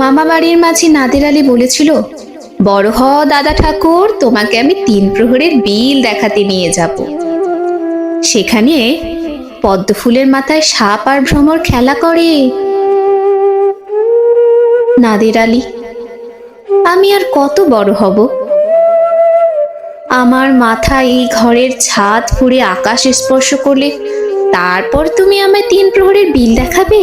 মামা বাড়ির মাঝি নাদের আলী বলেছিল, বড় হ দাদা ঠাকুর, তোমাকে আমি তিন প্রহরের বিল দেখাতে নিয়ে যাব। সেখানে পদ্ম ফুলের মাথায় সাপ আর ভ্রমর খেলা করে। নাদের আলী, আমি আর কত বড় হব? আমার মাথা এই ঘরের ছাদ ফুঁড়ে আকাশ স্পর্শ করলে তারপর তুমি আমায় তিন প্রহরের বিল দেখাবে?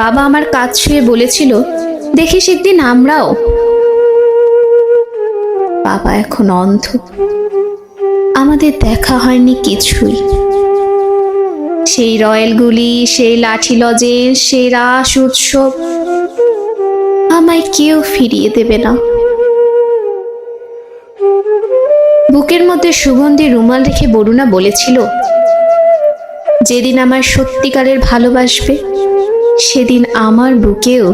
বাবা আমার কাজ ছুঁয়ে বলেছিল দেখিস একদিন আমরাও। বাবা এখন অন্ধ। আমাদের দেখা হয়নি কিছুই। সেই রয়েলগুলি সেই লাঠি লজে সেই রাস উৎসব আমায় কেউ ফিরিয়ে দেবে না। বুকের মধ্যে সুগন্ধি রুমাল রেখে বরুণা বলেছিল, যেদিন আমার সত্যিকারের ভালোবাসবে সেদিন আমার বুকেও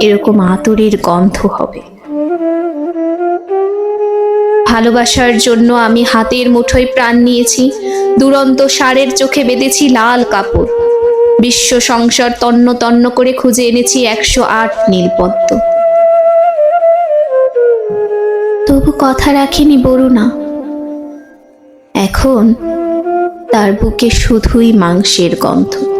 এরকম আতরের গন্ধ হবে। ভালোবাসার জন্য আমি হাতের মুঠোয় প্রাণ নিয়েছি, দুরন্ত সারের চোখে বেঁধেছি লাল কাপড়। বিশ্ব সংসার তন্ন তন্ন করে খুঁজে এনেছি একশো আট নীলপদ্ম। তবু কথা রাখিনি বরুণা। এখন তার বুকে শুধুই মাংসের গন্ধ।